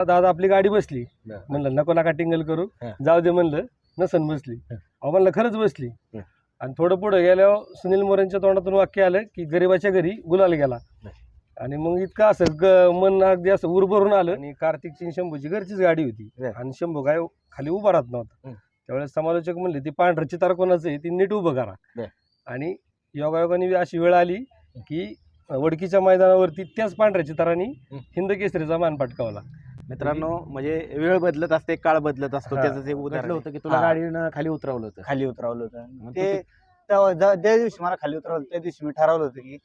दादा आपली गाडी बसली. म्हणलं नको नका टिंगल करू. जाऊ दे म्हणलं नसन बसली. अहो म्हणलं खरंच बसली. आणि थोडं पुढे गेल्यावर सुनील मोरेंच्या तोंडातून वाक्य आलं की गरीबाच्या घरी गुलाल गेला. आणि मग इतकं असं ग मन अगदी असं उरभरून आलं आणि कार्तिकची शंभूची घरचीच गाडी होती. आणि शंभू काय खाली उभा राहत नव्हता. त्यावेळेस समालोचक म्हणले ती पांढरं चितार कोणाचं आहे ती नीट उभं करा. आणि योगायोगाने अशी वेळ आली की वडकीच्या मैदानावरती त्याच पांढऱ्या चितारांनी हं. हिंद केसरीचा मान पटकावला मित्रांनो म्हणजे वेळ बदलत असते काळ बदलत असतो. हा. त्याचं एक उदाहरण घडलं होतं की तुला हा. गाडीनं खाली उतरवलं होतं. खाली उतरवलं होतं. मग ते तेव्हा ज्या ज्या दिवशी मला खाली उतरवलं त्या दिवशी मी ठरवलं होतं की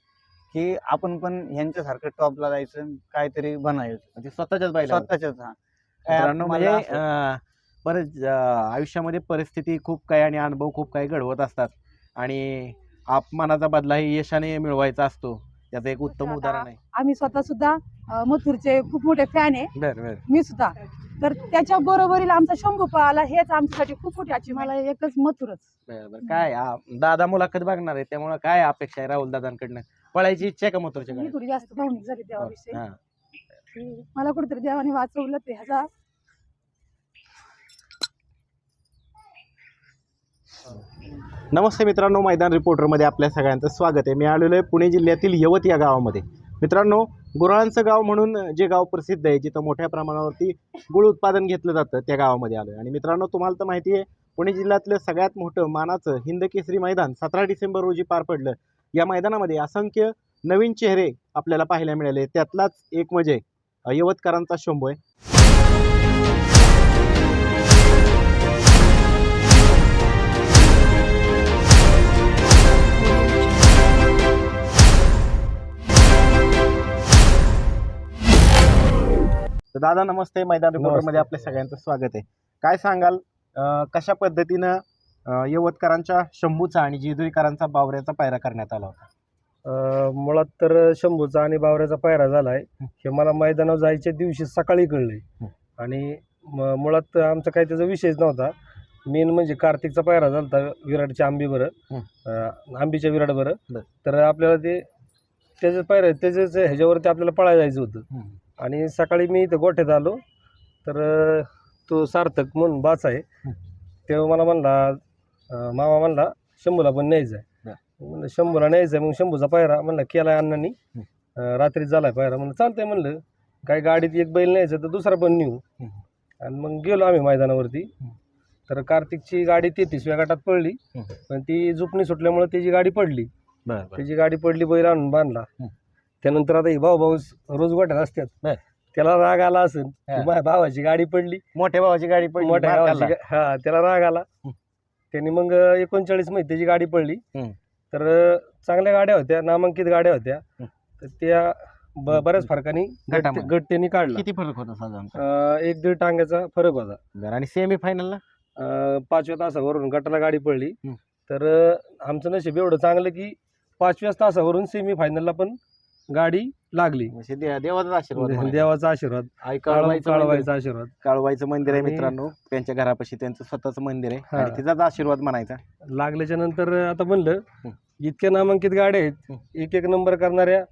की आपण पण ह्यांच्यासारखं टॉपला जायचं काहीतरी बनायचं. स्वतःच्याच बैला स्वतःच्याच हा. मित्रांनो म्हणजे मला असं- अं, बरेच अं, आयुष्यामध्ये परिस्थिती खूप काही आणि अनुभव खूप काही घडवत असतात. आणि अपमानाचा बदला ही यशाने मिळवायचा असतो. त्याचं एक उत्तम उदाहरण आहे. आम्ही स्वतः सुद्धा मथुरचे खूप मोठे फॅन आहे. बर बर. मी सुद्धा. तर त्याच्या बरोबरीला आमचा शंभू पळाला हेच आमच्यासाठी खूप मोठी अची मला एकच मथुरच. बर बर. काय आ- दादा मुलाखत बघणार आहे त्यामुळे काय अपेक्षा आहे राहुल दादांकडनं? पळायची इच्छा आहे का मोतरच्या मी गाडीत? थोडी जास्त भावनिक झाली देवाविषयी. हा. मला कुठेतरी देवाने वाचवलं ते ह्याचा नमस्ते मित्रांनो मैदान रिपोर्टरमध्ये आपल्या सगळ्यांचं स्वागत आहे. मी आलेलो आहे पुणे जिल्ह्यातील यवत या गावामध्ये. मित्रांनो गुराळांचं गाव म्हणून जे गाव प्रसिद्ध आहे जिथं मोठ्या प्रमाणावरती गुळ उत्पादन घेतलं जातं त्या गावामध्ये आलो आहे आणि मित्रांनो तुम्हाला तर माहिती आहे पुणे जिल्ह्यातलं सगळ्यात मोठं मानाचं हिंद केसरी मैदान सतरा डिसेंबर रोजी पार पडलं. या मैदानामध्ये असंख्य नवीन चेहरे आपल्याला पाहायला मिळाले. त्यातलाच एक म्हणजे यवतकरांचा शंभू आहे. तर दादा नमस्ते. मैदान रिपोर्टरमध्ये. आपल्या सगळ्यांचं स्वागत आहे. काय सांगाल? कशा पद्धतीनं यवतकरांच्या शंभूचा आणि जेजुरीकरांचा बावऱ्याचा पायरा करण्यात आला होता? मुळात तर शंभूचा आणि बावऱ्याचा पायरा झालाय. हे. मला मैदानावर जायच्या दिवशी सकाळी कळले. आणि मुळात आमचा काही त्याचा विषयच नव्हता. मेन म्हणजे कार्तिकचा पायरा झाला होता विराटच्या आंबी बरं. आंबीच्या विराट बरं. बरं. तर आपल्याला ते त्याचं पायरा त्याच्याच ह्याच्यावरती आपल्याला पळायला जायचं होतं. आणि सकाळी मी इथं गोठ्यात आलो. तर तो सार्थक म्हणून बाच आहे. तेव्हा मला म्हणला मामा म्हणला शंभूला पण न्यायचं आहे म्हणलं शंभूला न्यायचं आहे मग शंभूचा पायरा म्हणलं केलाय अण्णांनी. हं. अं, रात्री झालाय पायरा. म्हणलं चालतंय. म्हणलं काय गाडीत एक बैल न्यायचं तर दुसरा पण नेऊ. आणि मग गेलो आम्ही मैदानावरती. तर कार्तिकची गाडी तेहतीसव्या गटात पडली. पण ती जुपणी सुटल्यामुळे त्याची गाडी पडली. त्याची गाडी पडली बैल आणून बांधला. त्यानंतर आता ही भाऊ भाऊ रोज गोठ्यात असतात बर. त्याला राग आला असेल हा. माझ्या भावाची गाडी पडली मोठ्या भावाची गाडी पडली मोठ्या मार गावाची खाल्ला. गा- हा त्याला राग आला हं. त्यांनी मग एकोणचाळीसमध्ये त्याची गाडी पडली हं. तर अं, चांगल्या गाड्या होत्या नामांकित गाड्या होत्या हं. तर त्या ब- बऱ्याच फरकाने गट गटामध्ये. गट त्यांनी काढला किती फरक होता साधारणतः अं, एक दीड टांग्याचा फरक होता बरं आणि सेमी फायनलला अं, पाचव्या तासावरून गटाला गाडी पडली हं. तर अं, आमचं नशीब एवढं चांगलं की पाचव्याच तासावरून सेमी फायनलला पण गाडी लागली. म्हणजे दे- देवाचा आशीर्वाद म्हणायचा. देवाचा आशीर्वाद. आई काळू- मंदिर- आशीर्वाद. काळूबाईचं मंदिर आहे आणि- मित्रांनो. त्यांच्या घरापाशी त्यांचं स्वतःचं मंदिर आहे. हा. आणि तिचाच आशीर्वाद म्हणायचा. लागल्याच्या नंतर आता म्हणलं हं. इतक्या नामांकित गाड्या हं. आहेत एक एक नंबर करणाऱ्या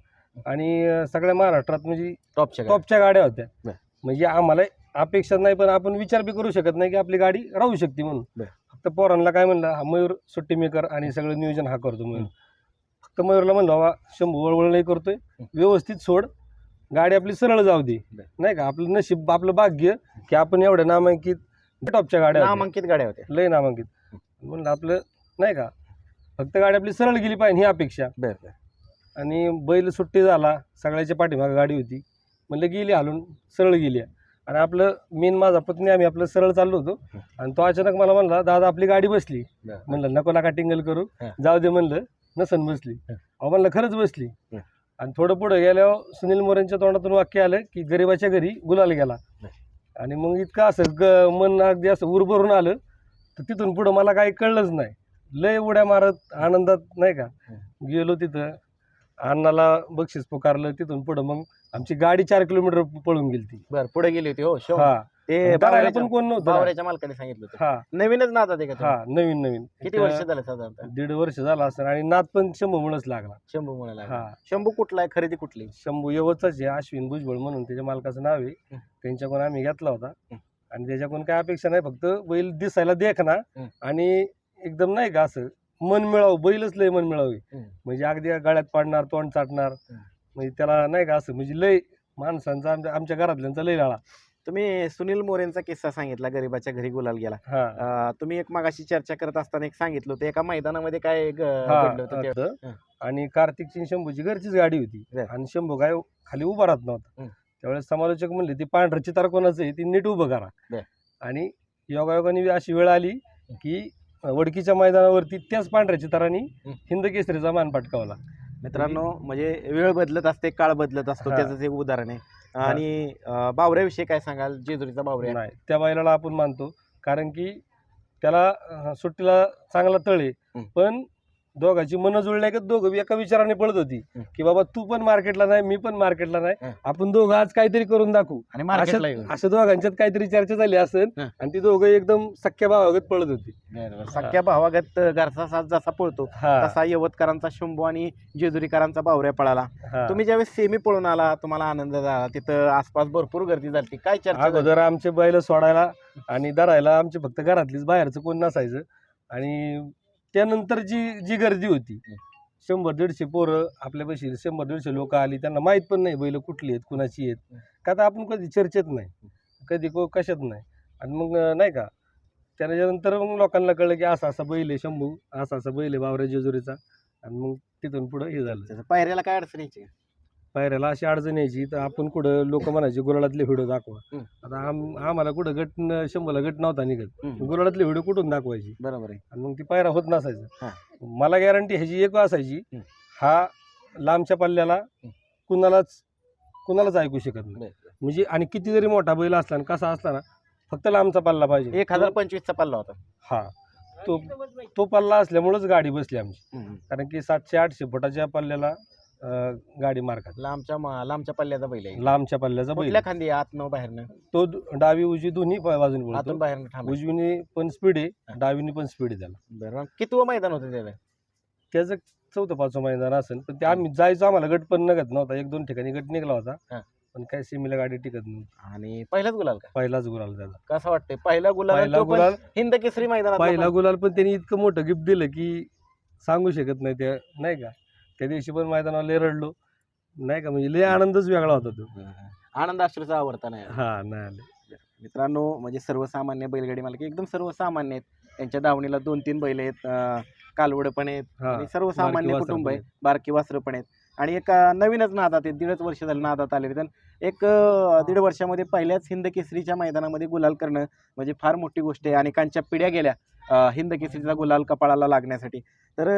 आणि अं, सगळ्या महाराष्ट्रात म्हणजे टॉपच्या टॉपच्या गाड्या होत्या. म्हणजे आम्हाला अपेक्षा नाही पण आपण विचार बी करू शकत नाही की आपली गाडी राहू शकते म्हणून. बर. फक्त पोरांना काय म्हणलं हा मयूर सुट्टी मेकर आणि सगळं नियोजन हा करतो म्हणून. फक्त मयूरला म्हणलं बाबा शंभू वळवळ नाही करतोय. व्यवस्थित सोड. गाडी आपली सरळ जाऊ दे. नाही का? आपलं नशीब आपलं भाग्य की आपण एवढ्या नामांकित टॉपच्या गाड्या. नामांकित गाड्या होत्या. लय नामांकित. म्हणलं आपलं नाही का? फक्त गाडी आपली सरळ गेली पाहिजे ही अपेक्षा. बरं आणि बैल सुट्टी झाला सगळ्याच्या पाठीमागे गाडी होती. म्हणलं गेली हालून सरळ गेली आणि आपलं मेन माझा पत्नी आम्ही आपलं सरळ चाललो होतो. आणि तो अचानक मला म्हणला दादा आपली गाडी बसली. म्हणलं नको नका टिंगल करू. जाऊ दे म्हणलं. नसन बसली. अहो म्हणलं खरंच बसली. आणि थोडं पुढे गेल्यावर सुनील मोरेंच्या तोंडातून वाक्य आलं की गरिबाच्या घरी गुलाल गेला. आणि मग इतकं असं ग मन अगदी असं उरभरून आलं तर तिथून पुढं मला काही कळलंच नाही. लय उड्या मारत आनंदात नाही का? गेलो तिथं. अण्णाला बक्षीस पुकारलं तिथून पुढं मग आमची गाडी चार किलोमीटर पळून गेली ती. बरं पुढे गेली होती हो हा. ते धरायला बावऱ्याच्या- पण कोण नव्हतं. बावऱ्याच्या मालकाने सांगितलं होतं. हा. नवीनच नादात आहे का तुम्ही? हा नवीन नवीन. किती वर्ष झालं साधारणतः? दीड वर्ष झालं असतं आणि नाद पण शंभू मुळेच लागला. शंभू म्हणाला हा. शंभू कुठला आहे? खरेदी कुठली? शंभू यवतचाच आहे अश्विन भुजबळ म्हणून. त्याच्या मालकाचं नाव आहे. हं. त्यांच्याकडून आम्ही घेतला होता. हं. आणि त्याच्याकडून काय अपेक्षा नाही फक्त बैल दिसायला देख ना. हं. आणि एकदम नाही का असं मन मिळावं. बैलच लय मन मिळावी. हं. म्हणजे अगदी गळ्यात पाडणार तोंड चाटणार. हं. म्हणजे त्याला नाही का असं म्हणजे लय माणसांचा आमच्या आमच्या घरातल्यांचा लय लाळा. तुम्ही सुनील मोरेंचा किस्सा सांगितला गरीबाच्या घरी गुलाल गेला हा अं, तुम्ही एक मागाशी चर्चा करत असताना एक सांगितलं होतं एका मैदानामध्ये काय ग- हा, घडलं होतं ते- होतं. हं. आणि कार्तिकची शंभूची घरचीच गाडी होती. आणि शंभू काय खाली उभा राहत नव्हता. त्यावेळेस समालोचक म्हणले ती पांढरं चितार कोणाचं आहे ती नीट उभं करा. आणि योगायोगाने अशी वेळ आली की वडकीच्या मैदानावरती त्याच पांढऱ्या चितारांनी. हिंद केसरीचा मान पटकावला मित्रांनो म्हणजे वेळ बदलत असते काळ बदलत असतो हा. त्याच एक उदाहरण आहे आणि अं, बावऱ्याविषयी काय सांगाल? जेजुरीचा बावऱ्या. नाही त्या बैलाला आपण मानतो. कारण की त्याला अं, सुट्टीला चांगला तळ हं. पण दोघांची मन जुळल्या की दोघं एका विचाराने पळत होती. की बाबा तू पण मार्केटला नाही मी पण मार्केटला नाही. आपण दोघं आज काहीतरी करून दाखवू आणि मार्केटला. अशा दोघांच्यात काहीतरी चर्चा झाली असेल हं. आणि ती दोघं एकदम सख्या भावागत पळत होती. सख्या भावागत घरचा साथ जसा पळतो हा तसा यवतकरांचा शंभू आणि जेजुरीकरांचा बावऱ्या पळाला हा. तुम्ही ज्यावेळेस सेमी पळून आला तुम्हाला आनंद झाला तिथं आसपास भरपूर गर्दी झाली काय चर्चा झाली? अगोदर आमचे बैल सोडायला आणि धरायला आमचे फक्त घरातलीच बाहेरचं कोण नसायचं आणि त्यानंतर जी जी गर्दी होती शंभर दीडशे पोरं आपल्यापाशी शंभर दीडशे लोक आली त्यांना माहीत पण नाही बैल कुठली आहेत कुणाची आहेत. का तर आपण कधी चर्चेत नाही कधी को कशात नाही. आणि मग नाही का त्याच्यानंतर मग लोकांना कळलं की असा असा बैल आहे शंभू असा असा बैल आहे बावऱ्या जेजुरीचा. आणि मग तिथून पुढं हे झालं. पायऱ्याला काय अडचण यायची? पायऱ्याला अशी अडचण यायची तर आपण कुठं लोक म्हणायचे गुराळातले व्हिडिओ दाखवा. आता आम आम्हाला कुठं गट न- शंभरला गट नव्हता निघत. गुराळातले व्हिडिओ कुठून दाखवायची बरोबर आहे आणि मग ती पायरा होत हा. नसायचं मला गॅरंटी ह्याची एक असायची हं. हा लांबच्या पल्ल्याला कुणालाच कुणालाच ऐकू शकत नाही बरं. म्हणजे आणि किती जरी मोठा बैल असला ना कसा असला ना फक्त लांबचा पल्ला पाहिजे एक हजार पंचवीसचा पल्ला होता हा तो तो पल्ला असल्यामुळेच गाडी बसली आमची. कारण की सातशे आठशे फुटाच्या पल्ल्याला अं, गाडी मारतात लांबच्या मा- लांबच्या पल्ल्याचा बैल आहे. लांबच्या पल्ल्याचा बैल. कुठल्या खांदी आत न बाहेरनं? तो दु- डावी उजवी दोन्ही प- बाजूने आतून बोलतो बाहेरनं थांब. उजवीने पण स्पीड. आहे डावीने पण स्पीड आहे त्याला. बरं किती मैदान होतं त्याला त्याचं चौथं पाचवं मैदान असेल पण ते आम्ही जायचो आम्हाला गट पण निघत नव्हता. एक दोन ठिकाणी गट निघला हा. होता पण काय सिमीला गाडी टिकत नव्हती. आणि पहिलाच गुलाल का? पहिलाच गुलाल झाला कसं वाटतंय? पहिला गुलाल पहिला तो पण गुलाल हिंद केसरी मैदानात पहिला गुलाल पण त्यांनी इतकं मोठं गिफ्ट दिलं की सांगू शकत नाही त्या नाही का? त्या दिवशी पण मैदानावर लय रडलो. नाही का? म्हणजे लय आनंदच वेगळा होता तो. आनंद अश्रूचा आवडता नाही. हा नाही आले मित्रांनो म्हणजे सर्वसामान्य बैलगाडी मालक एकदम सर्वसामान्य आहेत. त्यांच्या दावणीला दोन तीन बैल आहेत. कालवड पण आहेत. हा. आणि सर्वसामान्य बारकी कुटुंब वासरं आहे बारकी वासरं पण आहेत. आणि एक नवीनच नादात आहेत दीडच वर्ष झालं नादात आले तर एक दीड वर्षामध्ये पहिल्याच हिंद केसरीच्या मैदानामध्ये गुलाल करणं म्हणजे फार मोठी गोष्ट आहे. अनेकांच्या पिढ्या गेल्या हिंद केसरीचा गुलाल कपाळाला लागण्यासाठी. तर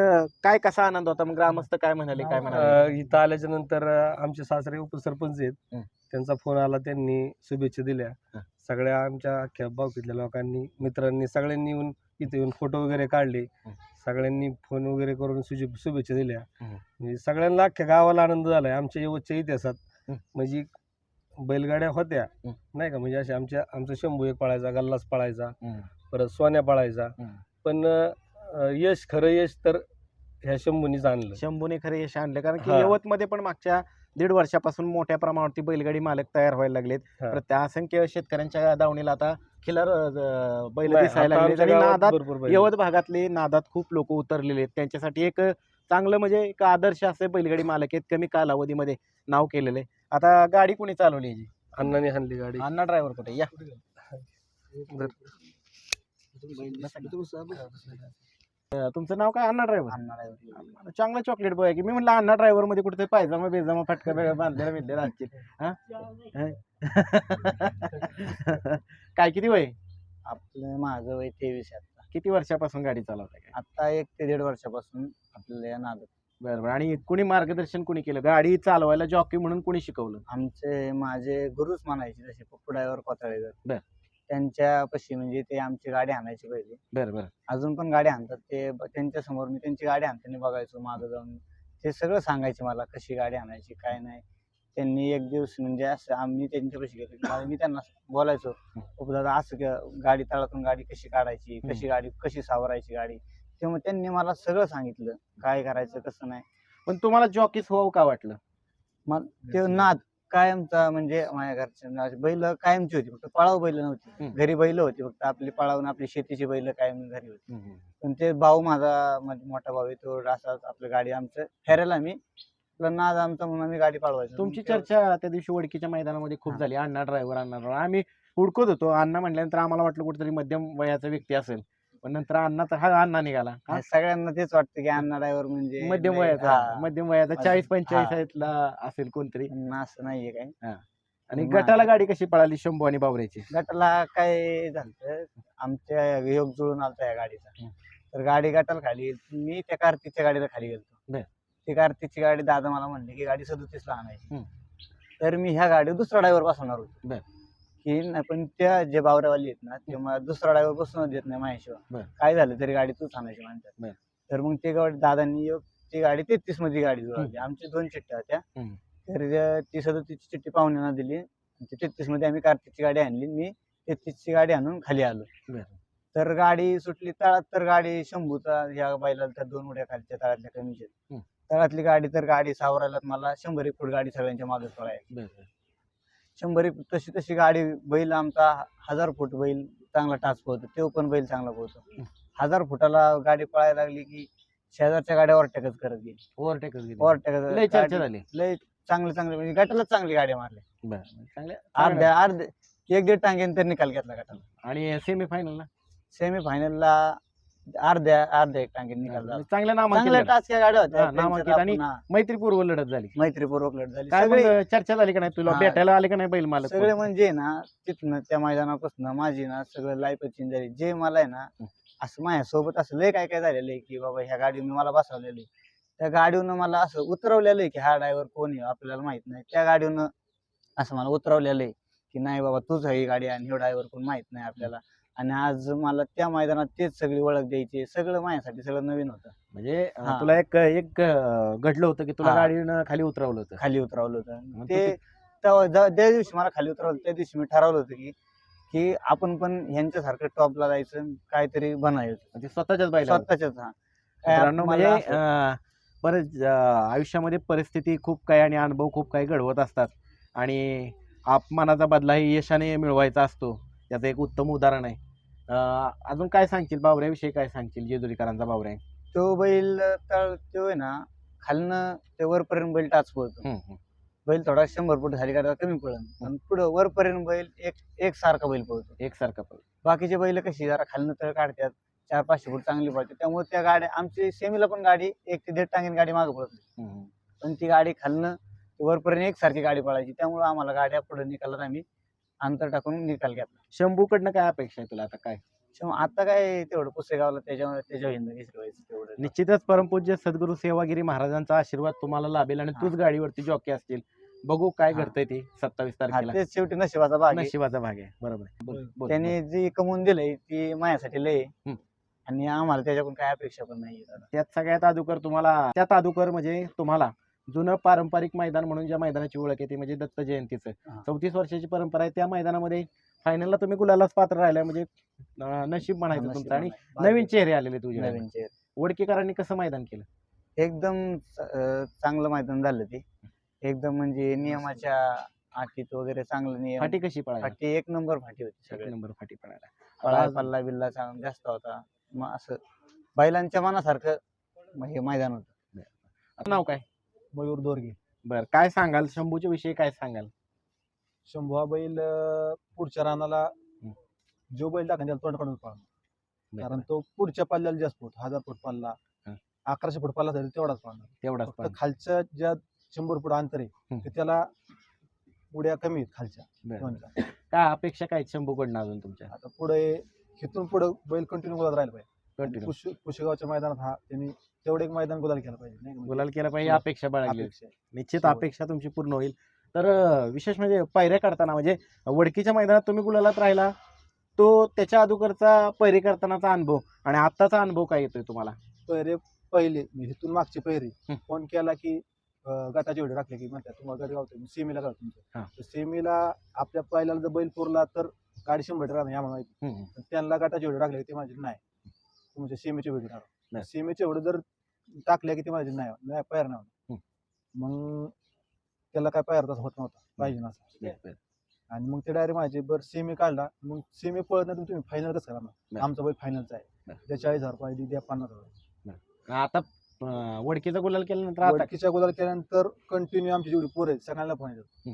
काय कसा आनंद होता? मग ग्रामस्थ काय म्हणाले काय म्हणाले? इथं आल्याच्यानंतर आमचे सासरे उपसरपंच आहेत. त्यांचा फोन आला त्यांनी शुभेच्छा दिल्या. सगळ्या आमच्या अख्ख्या बावकीतल्या लोकांनी मित्रांनी सगळ्यांनी येऊन इथे येऊन फोटो वगैरे काढले. सगळ्यांनी फोन वगैरे करून शुभे शुभेच्छा दिल्या. म्हणजे सगळ्यांना अख्ख्या गावाला आनंद झालाय आमच्या यवतच्या इतिहासात. म्हणजे बैलगाड्या होत्या. नाही का म्हणजे असे आमच्या आमचा शंभू एक पळायचा गल्लास पळायचा. परत सोन्या पळायचा. पण यश खरं यश तर ह्या शंभूनीच आणलं शंभूने खरे यश आणले कारण की. यवतमध्ये पण मागच्या दीड वर्षापासून मोठ्या प्रमाणावरती बैलगाडी मालक तयार व्हायला लागलेत. हा. तर त्या असंख्य शेतकऱ्यांच्या दावणीला आता खिलार अं, बैल नाही, दिसायला आता लागलेत आमच्या आणि गावात नादात भरपूर बैल यवत भागातले नादात खूप लोक उतरलेले आहेत. त्यांच्यासाठी एक चांगलं म्हणजे एक आदर्श असे बैलगाडी मालक आहेत कमी कालावधीमध्ये नाव केलेले आता गाडी कोणी चालवली याची? अण्णाने हाणली गाडी. अण्णा ड्रायव्हर कुठे? या. तुमचं नाव काय? अण्णा ड्रायव्हर चांगला चॉकलेट बॉय आहे की? मी म्हटलं अण्णा ड्रायव्हरमध्ये कुठे पायजामा बेजामा फटका बिटका बांधलेला मिळलेला असतील हा? काय किती वय आपलं माझं वय तेवीस आहे आता. किती वर्षापासून गाडी चालवताय काय? आता एक ते दीड वर्षापासून आपल्याला या नादात. बरं बरं. आणि कुणी मार्गदर्शन कुणी केलं? गाडी चालवायला जॉकी म्हणून कुणी शिकवलं? आमचे माझे गुरुच म्हणायचे जसे पप्पू ड्रायव्हर बर. त्यांच्यापाशी म्हणजे ते आमची गाडी आणायची पहिले. बरं बरं. अजून पण गाडी आणतात. ते ब- त्यांच्यासमोर मी त्यांची गाडी आणताना बघायचो मागं जाऊन. ते सगळं सांगायचे मला कशी गाडी आणायची काय नाही. त्यांनी एक दिवस म्हणजे असं आम्ही त्यांच्यापाशी गेलो. की मला- मी त्यांना बोलायचो "बाबा दादा असं क- गाडी तळातून गाडी कशी काढायची कशी गाडी कशी सावरायची गाडी? तेव्हा त्यांनी मला सगळं सांगितलं काय करायचं कसं नाही. पण तुम्हाला जॉकीस व्हावं का वाटलं? ते नाद कायमचा म्हणजे माझ्या घरच्या बैल कायमची होती फक्त पळाव बैल नव्हती. घरी बैल होती फक्त आपली पळावून आपली शेतीची बैल कायम घरी होती. पण ते भाऊ माझा मोठा भाऊ आहे तो असाच आपली गाडी आमचं फेरायला मी. आपला नाद आमचा म्हणून आम्ही गाडी पळवायचो. तुमची चर्चा त्या दिवशी वडकीच्या मैदानामध्ये खूप. झाली. अण्णा ड्रायव्हर अण्णा ड्रायव्हर आम्ही हुडकत होतो. अण्णा म्हटल्यानंतर आम्हाला वाटलं कुठेतरी मध्यम वयाचा व्यक्ती असेल. पण नंतर अण्णाचा हा अण्णा निघाला हा? सगळ्यांना तेच वाटतं की अण्णा ड्रायव्हर म्हणजे मध्यम वयाचा हा. मध्यम वयाचा मध्यम- चाळीस पंचेचाळीस हा. ला असेल कोणतरी पण असं नाहीये काय आणि गटाला गाडी कशी पळाली शंभू आणि बावऱ्याची गटाला काय झालं आमच्या योग जुळून आलता या गाडीचा. तर गाडी गटाला खाली मी त्या कार्तिकच्या गाडीला खाली गेलतो बर. ती कार्तिकची गाडी दादा मला म्हणले की गाडी सदोतीस ला आणायची हम्म. तर मी ह्या गाडीवर दुसरा ड्रायव्हर बसवणार होतो बर. की नाही पण त्या जे बावऱ्यावाली आहेत ना ते मला दुसरा ड्रायव्हर बसवून देत नाही बर. माझ्याशिवाय काय झालं तरी गाडी तूच आणायची बर. म्हणतात तर मग ते गाडी दादांनी योग- ती गाडी तेहतीसमध्ये गाडी जुळवली आमची दोन चिठ्ठ्या होत्या. हम्म. तर त्या- ती सदोतीसची चिठ्ठी पाहुण्यांना दिली. तेहतीसमध्ये आम्ही कार्तिकची गाडी आणली. मी तेहतीसची गाडी आणून खाली आलो. बर. तर गाडी सुटली. तळात तर गाडी शंभूचा ह्या बैलाला त्या दोन उड्या खालच्या तळातल्या कमीच्या हम्म. तळातली गाडी तर गाडी सावरायला मला शंभर एक फूट गाडी सगळ्यांच्या मागे पळायची. शंभर एक तशी तशी गाडी बैल आमचा हजार फूट बैल चांगला टाच पोहतो तो पण बैल चांगला पोहतो हजार फुटाला गाडी पळायला लागली की शेजारच्या गाड्या ओव्हरटेकच करत गेली. ओव्हरटेकच गेली. ओव्हरटेकच लय चर्चा झाली लय चांगले चांगले म्हणजे गटालाच चांगली गाड्या मारल्या बरं. चांगल्या अर्ध्या अर्धे एक दीड टांग्याने तर निकाल घेतला गटाला. आणि सेमीफायनल सेमी फायनलला अर्ध्या अर्ध्या एक निकाल झाला चांगल्या चांगल्या नामांकित टाचक्या गाड्या होत्या. नामांकित त्यांच्यात आणि आपण, हा, मैत्रीपूर्व लढत झाली. मैत्रीपूर्वक लढत झाली. काय सगळे मग चर्चा झाली का नाही तुला? हा. भेटायला आले का नाही बैल मालक सगळे म्हणजे ना तिथनं त्या मैदानापासून माझी ना सगळं लाईफ चेंज झाली जे मला आहे ना असं माझ्यासोबत असं लय काय काय झालेलं आहे की बाबा ह्या गाडीवर मला बसवलेलं आहे. त्या गाडीवरनं मला असं उतरवलेलं आहे की हा ड्रायव्हर कोण आहे आपल्याला माहीत नाही. त्या गाडीवरनं असं मला उतरवलेलं आहे की नाही बाबा तूच ही गाडी आणि हे ड्रायव्हर कोण माहीत नाही आपल्याला. आणि आज मला त्या मैदानात तेच सगळी ओळख द्यायची सगळं माझ्यासाठी सगळं नवीन होतं. म्हणजे हा. तुला एक एक अं, घडलं होतं की तुला हा. गाडीनं खाली उतरवलं होतं? खाली उतरवलं होतं. मग ते तेव्हा ज्या ज्या दिवशी मला खाली उतरवलं त्या दिवशी मी ठरवलं होतं की की आपण पण ह्यांच्यासारखं टॉपला जायचं काहीतरी बनायचं. म्हणजे स्वतःच्याच बैला स्वतःच्याच हा. काय मित्रांनो मला म्हणजे असं- अं, परत अं, आयुष्यामध्ये परिस्थिती खूप काही आणि अनुभव खूप काही घडवत असतात. आणि अपमानाचा बदला ही यशाने मिळवायचा असतो. याचं एक उत्तम उदाहरण आहे. अजून काय सांगशील? बावऱ्याविषयी काय सांगशील? जेजुरीकरांचा बावऱ्या तो बैल तळ तो आहे ना खालनं ते वरपर्यंत बैल टाच पळतो. हम्म, हम्म. बैल थोडा शंभर फूट खाली काढता कमी पळन. आणि पुढं वरपर्यंत बैल एक एक सारखा बैल पळतो. एकसारखा पळ बाकीचे बैल कशी जरा खालनं तळ काढतात चार पाचशे फूट चांगली पळते. त्यामुळे त्या गाड्या आमची सेमीला पण गाडी एक ते दीड टांगेन गाडी मागे पळत हम्म, हम्म. पण ती गाडी खालनं वरपर्यंत एकसारखी गाडी पळायची. त्यामुळे आम्हाला गाड्या पुढे निकालात आम्ही अंतर टाकून निकाल घेतला शंभूकडनं काय अपेक्षा आहे तुला आता काय आता काय तेवढं पुसेगावला त्याच्यावर त्याच्या हिंद तेवढं निश्चितच परमपूज्य सद्गुरू सेवागिरी महाराजांचा आशीर्वाद तुम्हाला लाभेल आणि तूच गाडीवरती जॉकी असतील बघू काय. घडतंय ते सत्तावीस तारखेला तेच शेवटी नशिबाचा भाग आहे नशिबाचा भाग आहे बरोबर आहे. बोल, बोल, बोल. त्याने जी कमवून दिलंय ती माझ्यासाठी लय आहे. हम्म. आणि आम्हाला त्याच्याकडून काय अपेक्षा पण नाही त्यात सगळ्यात अदुकर तुम्हाला त्यात अदुकर म्हणजे तुम्हाला जुनं पारंपरिक मैदान म्हणून ज्या मैदानाची ओळख आहे ती म्हणजे दत्त जयंतीचं. चौतीस वर्षाची परंपरा आहे. त्या मैदानामध्ये फायनलला तुम्ही गुलालाच पात्र राहिलाय म्हणजे नशीब म्हणायचं तुमचं आणि नवीन चेहरे आलेले तुझे नवीन चेहरे. वडकीकरांनी कसं मैदान केलं? एकदम चांगलं मैदान झालं ते. एकदम म्हणजे नियमाच्या अटीत वगैरे चांगलं नियम. फाटी कशी पळायला फाटी एक नंबर फाटी होती एक सगळे नंबर फाटी पळायला पल्ला बिल्ला चांग- जास्त होता. मग असं बैलांच्या मनासारखं हे मैदान होतं. नाव काय? मयूर दोरगे. बर काय सांगाल? शंभूच्या विषयी काय सांगाल? शंभू हा बैल अं, पुढच्या रानाला. जो बैल टाकन त्याला तोंड काढून पळणार. कारण तो पुढच्या पल्ल्याला जास्त फूट हजार फूट पल्ला. हा. अकराशे फूट पल्ला तरी तेवढाच पळणार. तेवढाच फक्त पण खालच्या ज्या शंभर फूट अंतर आहे हम्म. ते त्याला उड्या कमी आहेत खालच्या. बरं. दोनच्या. काय अपेक्षा काय आहेत शंभूकडनं अजून तुमच्या? आता पुढे इथून पुढे बैल कंटिन्यू गुलाल राहिला पाहिजे. कंटिन्यू पुशे- पुशेगावच्या मैदानात हा त्यांनी तेवढे एक मैदान गुलाल केलं पाहिजे नाही का? म्हणजे गुलाल केला पाहिजे हो. अपेक्षा बाळगली अपेक्षा आहे. निश्चित शेवट. अपेक्षा तुमची पूर्ण होईल तर अं, विशेष म्हणजे पायऱ्या काढताना म्हणजे वडकीच्या मैदानात तुम्ही गुलालात राहिला तो त्याच्या अगोदरचा पैरे करतानाचा अनुभव आणि आत्ताचा अनुभव काय येतोय तुम्हाला पहिरे पहिले म्हणजे इथून मागचे पहिरे. फोन केला की अं, गटाचे व्हिडिओ टाकले की म्हणतात तुम्हाला गट गावतो सेमीला गावतो हा. तुमचं सेमीला आपल्या पहिल्याला जर बैल पुरला तर गाडी शंभर माहिती हम्म. पण त्यांना गटाचे व्हिडिओ टाकले ते माझे नाही तुमचे सेमीचे व्हिडिओ टाका नाही. सेमीचे व्हिडिओ जर टाकले की ते माझे नाही नाही पायर. मग त्याला काय पायर तसा होत नव्हता पाहिजे ना. आणि मग ते डायरेक्ट माझे बरं सेमी काढला मग सेमी पळत नाही तुम्ही फायनल कसं. करणार आमचा बैल फायनलचा. आहे त्या चाळीस हजार रुपये द्या पन्नास हजार आता वडकीचा गुलाल केल्यानंतर वडकीच्या गुलाल केल्यानंतर कंटिन्यू आमची जेवढी पोरं आहेत सगळ्यांना फोन येतात.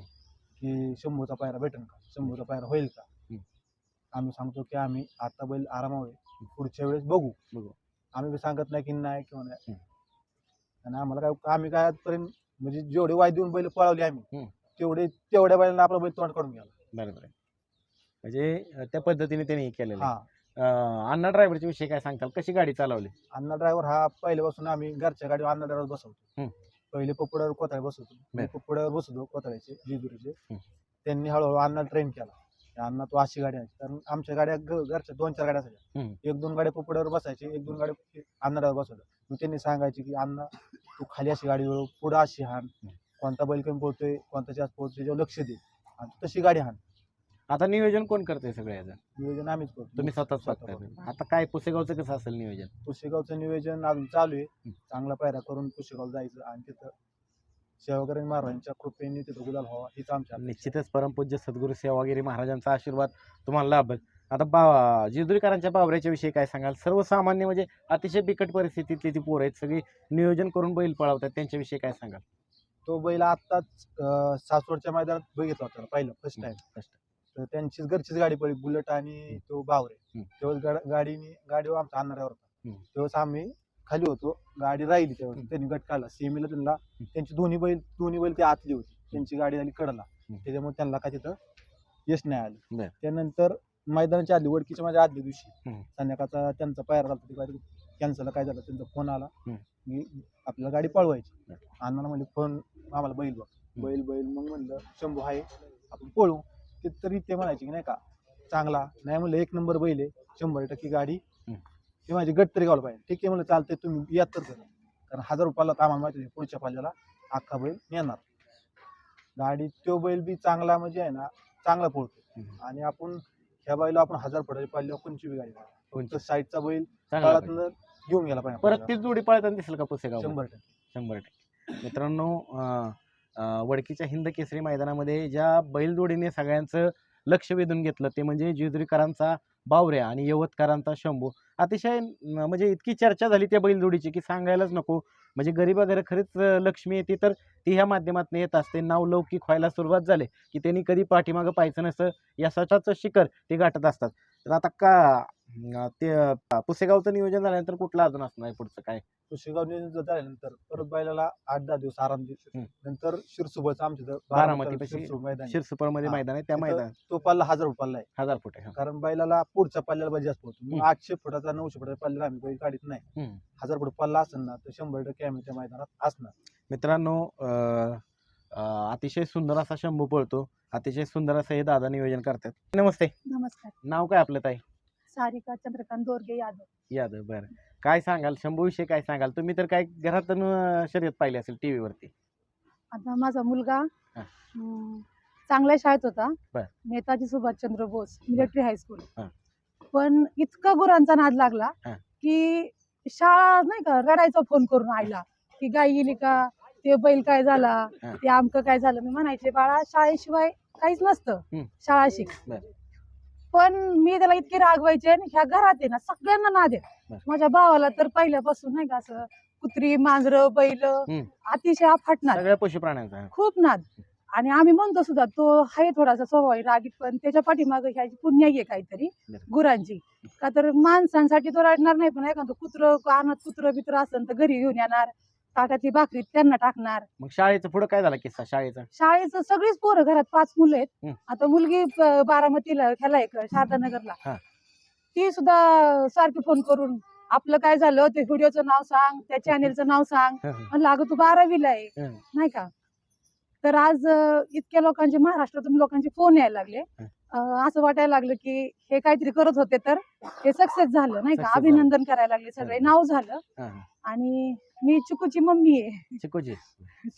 की शंभूचा पायरा भेटेल का शंभूचा पायरा होईल का. आम्ही सांगतो की आम्ही आता बैल आरामावर आहे. पुढच्या वेळेस बघू बघू. आम्ही सांगत नाही की नाही किंवा नाही. आणि आम्हाला काय आम्ही काय आजपर्यंत म्हणजे जेवढे वाय देऊन बैल पळवली आम्ही. तेवढे तेवढ्या बैलांना आपला बैल तोंड काढून गेला बरोबर आहे म्हणजे त्या पद्धतीने त्यांनी हे केलेलं आहे. हा अं, अण्णा ड्रायव्हरच्या विषयी काय सांगताल कशी गाडी चालवली अण्णा ड्रायव्हर हा पहिल्यापासून आम्ही घरच्या गाडीवर अण्णा ड्रायव्हर बसवतो हम्म. पहिले पप्पड्यावर कोथळे बसवतो बर. पप्पड्यावर बसवतो कोथळ्याचे जिजुरीचे हम्म. त्यांनी हळूहळू अण्णा ट्रेन केला अण्णा तो अशी गाडी आहे कारण आमच्या गाड्या घरच्या दोन चार गाड्या असायच्या. एक दोन गाड्या पप्पड्यावर बसायचे एक दोन गाड्या अण्णा ड्रायव्हर बसवतो मग त्यांनी सांगायचे की अण्णा तू खाली अशी गाडी वळव पुढं अशी हाण. कोणता बैल कमी पोहतोय कोणता जास्त पोहतोय त्याच्यावर लक्ष दे. आणि तू तशी गाडी हाण. आता नियोजन कोण करतंय सगळं याचं? नियोजन आम्हीच करतो. तुम्ही स्वतःच स्वतः बघताय करतो. आता काय पुसेगावचं कसं असेल नियोजन? पुशेगावचं नियोजन अजून चालू आहे. चांगला पायरा करून पुशेगाव जायचं आणि तिथं सेवाकरण महाराजांच्या कृपेने तिथं गुलाल व्हावा हीच आमच्या. निश्चितच परमपूज्य सद्गुरू सेवागिरी महाराजांचा आशीर्वाद तुम्हाला लाभेल आता बा जेजुरीकरांच्या बावऱ्याच्या विषयी काय सांगाल सर्वसामान्य म्हणजे अतिशय बिकट परिस्थितीतली ती पोरं आहेत सगळी नियोजन करून बैल पळवतात त्यांच्याविषयी काय सांगाल तो बैल आत्ताच अं, सासवडच्या मैदानात बघितला होता पहिलं फर्स्ट टाइम. तर त्यांचीच घरचीच गाडी पडली बुलेट आणि तो बावरे हम्म. तेव्हाच गाड- गाडीने गाडीवर आमचा आणणाऱ्यावर होता हम्म. तेव्हाच आम्ही खाली होतो गाडी राहिली तेव्हा. त्यांनी गट काढला. सेमीला त्यांना त्यांची दोन्ही बैल दोन्ही बैल ते आतली होती. त्यांची गाडी आली कडला. त्याच्यामुळे त्यांना काय तिथं यश नाही आलं. त्यानंतर मैदानाच्या आदली वडकीच्या माझ्या आदल्या दिवशी. संध्याकाळचा त्यांचा पायर झाला कॅन्सल काय झालं त्यांचा फोन आला. की आपल्याला गाडी पळवायची. बर. अण्णाला म्हणजे फोन आम्हाला बैल बघ. बैल बैल. मग म्हणलं शंभू आहे आपण पळू. ते तरी ते म्हणायचे की नाही का चांगला. नाही म्हणलं एक नंबर बैल आहे शंभर टक्के गाडी ते माझी गट तरी गावलं पाहिजे ठीक आहे म्हणलं चालतंय तुम्ही या तर करा कारण हजार रुपयाला तर आम्हाला माहिती आहे, पुढच्या पाल्याला अख्खा बैल येणार गाडी तो बैल बी चांगला म्हणजे आहे ना चांगला पळतो. आणि आपण ह्या बैला आपण हजार फुटाची पाहिल्यावर कोणची बी गाडी? फक्त साईडचा बैल चांगला पाहिजे. काळातनं घेऊन गेला पाहिजे परत. तीच जोडी पळताना दिसेल का पुसेगाव शंभर टक्के शंभर टक्के मित्रांनो अं, अं, वडकीच्या हिंद केसरी मैदानामध्ये ज्या बैलजोडीने सगळ्यांचं लक्ष वेधून घेतलं. ते म्हणजे जेजुरीकरांचा बावऱ्या आणि यवतकरांचा शंभू. अतिशय म्हणजे इतकी चर्चा झाली त्या बैलजोडीची की सांगायलाच नको. म्हणजे गरीबाघर खरीच लक्ष्मी येते तर ती ह्या माध्यमातून येत असते. नाव लौकिक व्हायला सुरुवात झाली की त्यांनी कधी पाठीमागं पाहायचं नसतं. यशाचं शिखर ते गाठत असतात. तर आता का अं, ते अं, पुसेगावचं नियोजन झाल्यानंतर कुठलं अजून असणार आहे पुढचं काय कुशेगाव नियोजन झाल्यानंतर परत बैलाला आठ दहा दिवस आराम दिवस हम्म. नंतर शिरसुबचं आमच्या इथं मैदान आहे. शिरसुपरमध्ये हा. मैदान आहे त्या तिथं मैदानात तो पल्ला हजार रुपयाला आहे हजार फूट आहे हा. कारण बैलाला पुढच्या पल्ल्याला बैल जास्त होतो मग हम्म. आठशे फुटाचा नऊशे फुटाचा पल्ल्याला आम्ही बैल काढत नाही हम्म. हजार फुट पल्ला असेल ना तर शंभर टक्के आम्ही त्या मैदानात असणार मित्रांनो अं, अं, अतिशय सुंदर असा शंभू पळतो अतिशय सुंदर असं हे दादा नियोजन करतात नमस्ते नमस्कार नाव काय आपलं ताई सारिका चंद्रकांत दोरगे यादव यादव बरं काय सांगाल शंभू विषयी काय सांगाल तुम्ही तर काय घरातून अं, शर्यत पाहिली असेल टीव्ही वरती आता माझा मुलगा हा. अं, चांगल्या शाळेत होता बर. Netaji Subhashchandra Bose military high school हा. पण इतका गुरांचा नाद लागला हा. की शाळा नाही का रडायचा फोन करून आईला की गाय गेली का ते बैल काय झाला हा. ते आमकं काय झालं मी म्हणायचे बाळा शाळेशिवाय काहीच नसतं. शाळा शिक बर. पण मी त्याला इतके रागवायचे आणि ह्या घरात आहे ना सगळ्यांना नाद आहे. माझ्या भावाला तर पहिल्यापासून नाही का असं कुत्री मांजर बैल. अतिशय सगळ्या पशु प्राण्यांचा खूप नाद आणि आम्ही म्हणतो सुद्धा तो आहे थोडासा स्वभाव रागीत पण त्याच्या पाठीमागे ह्याची पुण्य आहे काहीतरी. गुरांची का तर माणसांसाठी तो रडणार नाही पण एखादं कुत्र आणत कुत्र बित्र असेल तर घरी घेऊन येणार ताटातली भाकरी त्यांना टाकणार मग शाळेचं पुढं काय झालं किस्सा शाळेचा शाळेचं सगळीच पोरं घरात पाच मुलं आहेत. आता मुलगी बारामतीला ह्याला एक शारदानगरला. ती सुद्धा सारखी फोन करून आपलं काय झालं ते व्हिडिओचं नाव सांग त्या चॅनेलचं नाव सांग म्हणलं अगं तू बारावीला आहे हं. नाही का तर आज अं, इतक्या लोकांचे महाराष्ट्रातून लोकांचे फोन यायला लागले हं. अं, असं वाटायला लागलं की हे काहीतरी करत होते तर हे सक्सेस झालं नाही का Success झालं. अभिनंदन करायला लागले सगळे हं. नाव झालं हा. आणि मी चिकूची मम्मी आहे. चिकूची?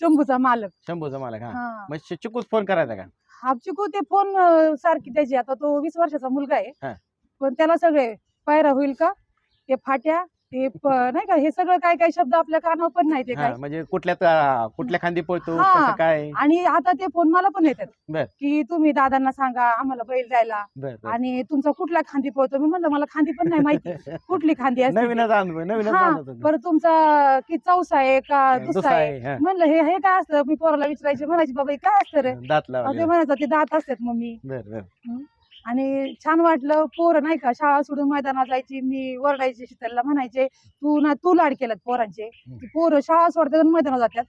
शंभूचा मालक. शंभूचा मालक हा. हा. मग चिकूच फोन करायचा का? हा चिकू ते फोन अं, सारखी त्याची. आता तो वीस वर्षाचा मुलगा हा. आहे पण त्याला सगळे पायरा होईल का? ते फाट्या ते प- नाही का हे सगळं काय काय शब्द आपल्या कानावर पण नाही ते हा काय म्हणजे कुठल्या ता- कुठल्या खांदी पळतो हा. कसं काय आणि आता ते फोन मला पण येतात बर. की तुम्ही दादांना सांगा आम्हाला बैल द्यायला बर बर. आणि तुमचा कुठला खांदी पळतो मी म्हणलं मला खांदी पण नाही माहिती कुठली खांदी असते. नवीनच अनुभव नवीनच हा जाणवत होतं. बरं तुमचा की चौसा आहे का दुसरा दुसरा आहे आहे हा. म्हणलं हे हे काय असतं मी पोराला विचारायचे म्हणायचे बाबा हे काय असतं रे दात ते लावले म्हणायचं ते दात असतात मम्मी बर बर आणि छान वाटलं. पोरं नाही का शाळा सोडून मैदानात जायची मी वरडायची शीतलला म्हणायचे तू ना तू लाड केलात पोरांचे. की पोरं शाळा सोडतात आणि मैदानात. जातात.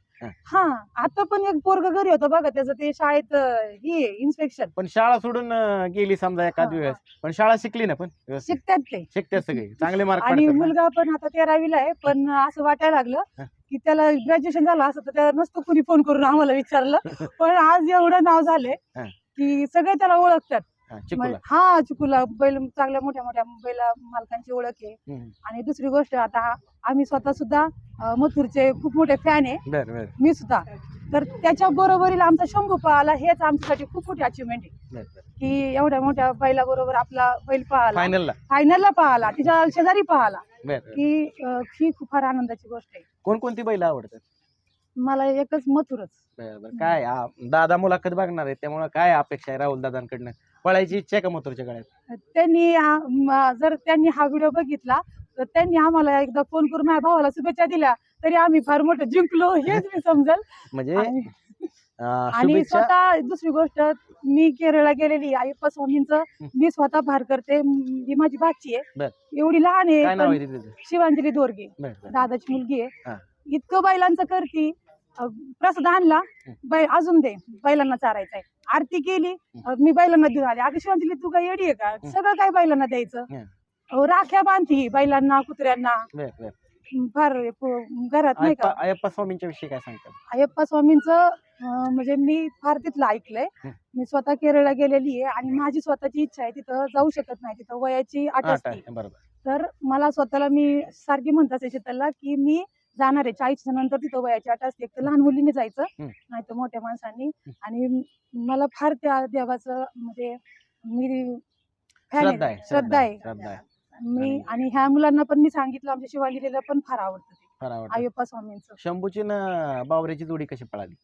हा. आता पण एक पोरग घरी होतं बघा त्याचं ते शाळेत हे इन्स्पेक्शन पण शाळा सोडून गेली समजा एखाद. वेळेस पण शाळा शिकली ना पण शिकतात ते. शिकतात सगळे. चांगले मार्क आणि? मुलगा पण आता तेरावीला आहे पण असं वाटायला लागलं. की त्याला ग्रॅज्युएशन झालं असं तर त्याला नसतं कुणी फोन करून आम्हाला विचारलं. पण आज एवढं नाव झालंय. की सगळे त्याला ओळखतात. हा, चिकूला. हा चिकूला. बैल चांगल्या मोठ्या मोठ्या बैला मालकांची ओळख आहे. हम्म. आणि दुसरी गोष्ट आता आम्ही स्वतः सुद्धा अं, मथुरचे खूप मोठे फॅन आहे. बर बर. मी सुद्धा. तर त्याच्या बरोबरीला आमचा शंभू पाहाला हेच आमच्यासाठी खूप मोठी अचिव्हमेंट आहे. बर बर. की एवढ्या मोठ्या बैला बरोबर आपला बैल पाहाला फायनलला फायनलला पाहाला तिच्या शेजारी बर बर. की अं, ही खूप फार आनंदाची गोष्ट आहे. कोणकोणती बैल आवडतात? मला एकच मथुरच. बर बर. काय आ- दादा मुलाखत बघणार आहे. त्यामुळे काय अपेक्षा आहे राहुल दादांकडनं? पळायची इच्छा आहे का मथुरच्या गळ्यात त्यांनी म- जर त्यांनी हा व्हिडिओ बघितला तर त्यांनी आम्हाला एकदा फोन करून माझ्या भावाला शुभेच्छा दिल्या. तरी आम्ही फार मोठं जिंकलो हेच मी समजल. म्हणजे आणि अं, आणि शुभेच्छा स्वतः दुसरी गोष्ट मी केरळला गेलेली अय्यप्पा स्वामींचं मी स्वतः भार करते म- ही माझी भाची आहे. एवढी लहान काय आहे नाव पण आहे तिचं? शिवांजली दोरगे दादाची मुलगी हा. आहे इतकं बैलांचं करती प्रसाद आणला. बै अजून दे. बैलांना चारायचंय. आरती केली. मी बैलांना देऊन आले. अगं शिवांजली तू काय येडी आहे का? सगळं काय बैलांना द्यायचं? राख्या बांधती बैलांना कुत्र्यांना. फार घरात नाही का? अय्यप्पा स्वामींच्या विषयी काय सांगतात अय्यप्पा स्वामींचं म्हणजे मी फार तिथलं ऐकलंय. मी स्वतः केरळला गेलेली आहे आणि माझी स्वतःची इच्छा आहे तिथं जाऊ शकत नाही. तिथं वयाची आठ तर मला स्वतःला मी सारखी म्हणत असे शीतलला की मी जाणार आहे. चाळीसच्या नंतर तिथं वयाची अट असते. एक तर लहान मुलीने जायचं. नाही तर मोठ्या माणसांनी. आणि मला फार त्या देवाचं म्हणजे मी श्रद्धा आहे श्रद्धा आहे श्रद्धा आहे. मी आणि- ह्या मुलांना पण मी सांगितलं आमच्या शिवाजीला पण फार आवडतं ते. फार आवडतं. अय्यप्पा स्वामींचं. शंभूची ना बावऱ्याची जोडी कशी पळाली?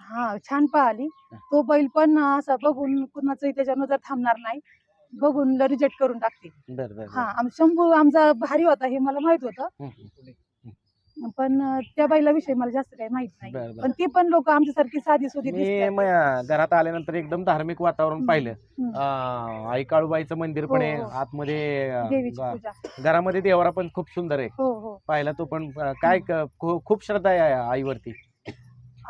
हा छान पाहिली तो बैल पण असं बघून कुणाचंही त्याच्यावर नजर थांबणार नाही बघून रिजेक्ट करून टाकते. बर बर हा आम शंभू आमचा भारी होता हे मला माहीत होतं. पण त्या बैलाविषयी मला जास्त काही माहीत नाही बर पण ती पण लोक आमच्यासारखी साधी सुधी मी दिसतात. म- घरात आल्यानंतर एकदम धार्मिक वातावरण. पाहिलं हम्म. अं, आई काळूबाईचं मंदिर पण आहे हो, हो. आतमध्ये अं, देवीची गा- पूजा घरामध्ये देवरा पण खूप सुंदर आहे हो हो पाहिला तो पण अं, काय क- खू- खूप श्रद्धा आहे आईवरती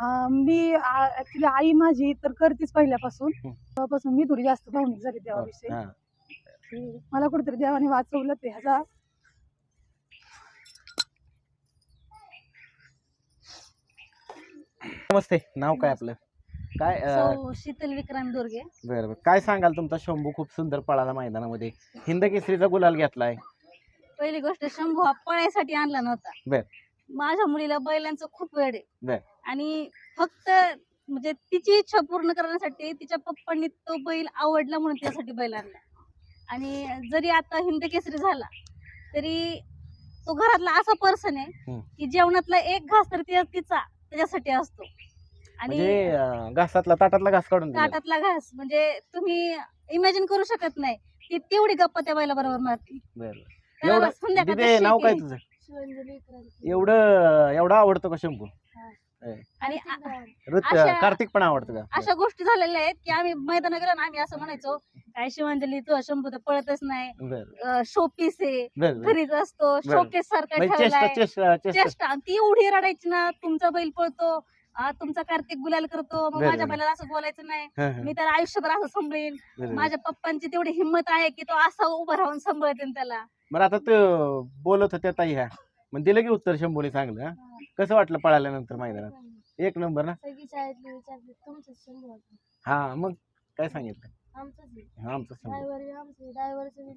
अं, मी ऍक्च्युली आई माझी तर करतेच पहिल्यापासून. तेव्हापासून मी थोडी जास्त भावनिक झाली देवाविषयी हा. की मला कुठेतरी देवाने वाचवलं ते ह्याचा नमस्ते. नाव काय आपलं? काय अं, सौ शीतल विक्रांत दोरगे. बरं बरं. काय सांगाल तुमचा शंभू खूप सुंदर पळाला मैदानामध्ये? हिंद केसरीचा गुलाल घेतलाय. पहिली गोष्ट शंभू हा पळायसाठी आणला नव्हता. बर. माझ्या मुलीला बैलांचं खूप वेळ बर. आहे आणि फक्त म्हणजे तिची इच्छा पूर्ण करण्यासाठी तिच्या पप्पांनी तो बैल आवडला म्हणून त्यासाठी बैल आणला. आणि जरी आता हिंद केसरी झाला तरी तो घरातला असा पर्सन आहे हम्म. की जेवणातला एक घास तर ति- तिचा. त्याच्यासाठी असतो आणि म्हणजे अं, घासातला ताटातला घास काढून दिला. ताटातला घास म्हणजे तुम्ही इमॅजिन करू शकत नाही ती तेवढी गप्पा त्या बैला बरोबर मारती बरं बरं. त्याला एवढं संध्याकाळचं दिदे नाव काय शेती. तुझं. एवढं एवढा आवडतो का शंभू आणि अशा- कार्तिक पण आवडतो का? अशा गोष्टी झालेल्या आहेत की आम्ही मैदानात गेलो ना आम्ही असं म्हणायचो काय शिवांजली तू शंभू तर पळतच नाही. बरं. शोपीस आहे. बरं बरं. घरीच असतो बरं. शोकेस सारखा म्हणजे चेष्टा ठेवलाय. चेष्टा चेष्टा. चेष्टा. ती एवढी रडायची ना तुमचा बैल पळतो आ, तुमचा कार्तिक गुलाल करतो मग बरं, माझ्या बरं. बैलाला असं बोलायचं नाही. हं, हं. मी त्याला आयुष्यभर असं सांभाळीन. बरं, माझ्या पप्पांची तेवढी हिंमत आहे की तो असा उभा राहून सांभाळते त्याला. बरं आता तू बोलत होत्या ताई ह्या. मग दिलं की उत्तर शंभूने चांगलं हं? कसं वाटलं पळाल्यानंतर मैदानात? एक नंबर ना? सगळी शाळेतली विचारते तुमचं शंभू हा मग काय सांगितलं? आमचंच हा, आमचं शंभू. ड्रायव्हर आमचं ड्रायव्हरचं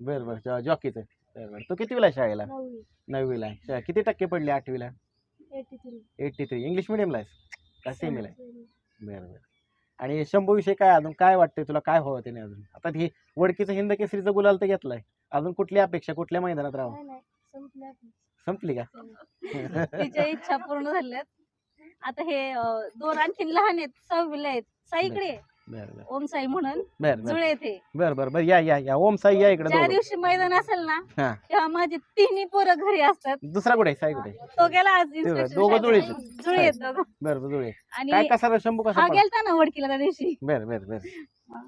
बरं बरं जॉकीचं. बरं बरं. तू कितीला आहे शाळेला? नववी. नववीला आहे. शा- किती टक्के पडले आठवीला? Eighty three. Eighty three. English मिडियमला आहेस? का सेमीला आहे? बरं बरं. आणि शंभू विषय काय अजून? काय वाटतंय तुला? काय हवं त्याने अजून? आता ही वडकीचं हिंद केसरीचं गुलाल तर घेतलाय. अजून कुठली अपेक्षा? कुठल्या मैदानात राहावं? नाही संपल्या संपली का तिच्या इच्छा पूर्ण झाल्यात आता हे अं, दोन आणखीन लहान आहेत सहावीला आहेत साईकडे आहे. बरं बरं ओम साई म्हणून बरं बरं जुळे येते बरं बरं बरं या या या ओम साई या इकडे ज्या दोघं. दिवशी मैदान असेल ना हा. तेव्हा माझे तिन्ही पोरं घरी असतात दुसरा कुठे आहे? साई कुठे आहे? तो गेला आज दोघं. आहेत. जुळे आहेत दोघं. बरं बरं जुळे आणि कसा रे शंभू कसा हा पडला? गेलता ना वडकीला त्या दिवशी बरं बरं बरं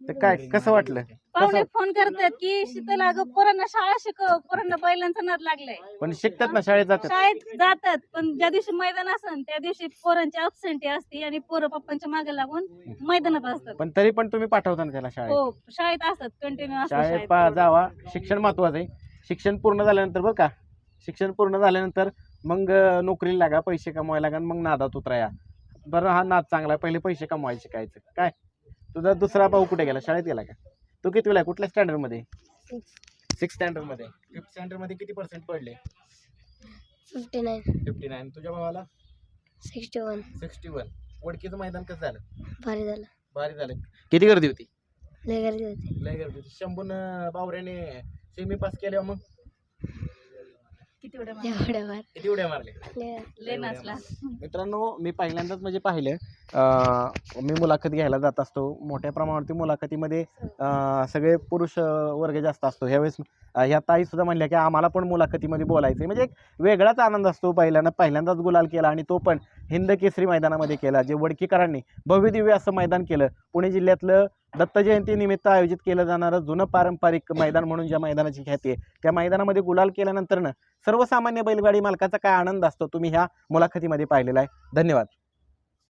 तर काय कसं वाटलं? पाहुणे फोन करतात की शीतल अगं पोरांना शाळा शिकव पोरांना बैलांचा नाद लागलाय. पण शिकतात ना शाळेत जातात. शाळेत जातात पण ज्या दिवशी मैदान असन त्या दिवशी पोरांची अबसेंटी असते आणि पोरं पप्पांच्या मागे लागून मैदानात असतात. पण तरी पण तुम्ही पाठवता ना त्याला शाळेत? हो शाळेत असतात कंटिन्यू असतात शाळेत पा. जावा. शिक्षण महत्वाचं आहे. शिक्षण पूर्ण झाल्यानंतर बरं का शिक्षण पूर्ण झाल्यानंतर मग अं, नोकरीला लागा पैसे कमवायला लागा आणि मग नादात उतराया. बरं हा नाद चांगला आहे. पहिले पैसे कमवायचे शिकायचं काय? तुझा दुसरा भाऊ कुठे गेला? शाळेत गेला का? तो किती वेळा कुठल्या स्टँडर्डमध्ये? सिक्स स्टँडर्डमध्ये. फिफ्थ स्टँडर्डमध्ये किती पर्सेंट पडले? फिफ्टी नाईन फिफ्टी नाईन तुझ्या भावाला? सिक्स्टी वन सिक्स्टी वन वडकीचं मैदान कसं झालं? भारी झालं. भारी झालं. किती गर्दी होती? लय गर्दी होती. लय गर्दी होती. शंभून बावऱ्याने सेमी पास केल्यावर मग? किती उड्या मारल्या. एवढ्या भार किती उड्या मारले लय लय नाचला. मित्रांनो मी पहिल्यांदाच म्हणजे पाहिलं अं, मी मुलाखत घ्यायला जात असतो. मोठ्या प्रमाणावरती मुलाखतीमध्ये अं, सगळे पुरुष अं, वर्ग जास्त असतो. ह्यावेळेस अं, ह्या ताई सुद्धा म्हणल्या की आम्हाला पण मुलाखतीमध्ये बोलायचं आहे म्हणजे एक वेगळाच आनंद असतो पहिल्यांदा. पहिल्यांदाच गुलाल केला आणि तो पण हिंद केसरी मैदानामध्ये केला. जे वडकीकरांनी भव्य दिव्य असं मैदान केलं. पुणे जिल्ह्यातलं दत्त जयंतीनिमित्त आयोजित केलं जाणारं जुनं पारंपरिक मैदान म्हणून ज्या मैदानाची ख्याती आहे त्या मैदानामध्ये गुलाल केल्यानंतरनं सर्वसामान्य बैलगाडी मालकाचा काय आनंद असतो तुम्ही ह्या मुलाखतीमध्ये पाहिलेला आहे. धन्यवाद.